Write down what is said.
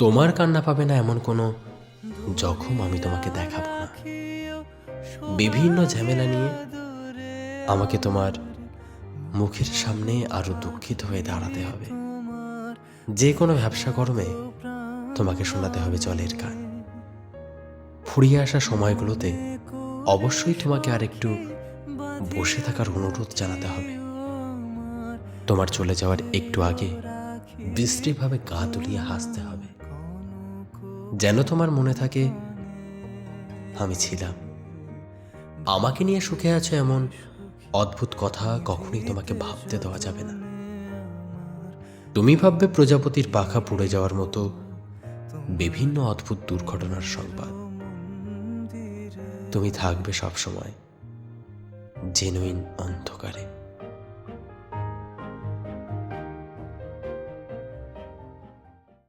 তোমার কান্না পাবে না এমন কোনো জখম আমি তোমাকে দেখাবো না। বিভিন্ন ঝামেলা নিয়ে আমাকে তোমার মুখের সামনে আরও দুঃখিত হয়ে দাঁড়াতে হবে। যে কোনো ব্যবসা কর্মে তোমাকে শোনাতে হবে জলের গান ফুরিয়ে আসা সময়গুলোতে অবশ্যই তোমাকে আর একটু বসে থাকার অনুরোধ জানাতে হবে। তোমার চলে যাওয়ার একটু আগে বৃষ্টিভাবে গা তুলিয়ে হাসতে হবে। যেন তোমার মনে থাকে আমি ছিলাম। আমাকে নিয়ে সুখে আছো এমন অদ্ভুত কথা কখনোই তোমাকে ভাবতে দেওয়া যাবে না। তুমি ভাববে প্রজাপতির পাখা পুড়ে যাওয়ার মতো বিভিন্ন অদ্ভুত দুর্ঘটনার সংবাদ। তুমি থাকবে সবসময় জেনুইন অন্ধকারে।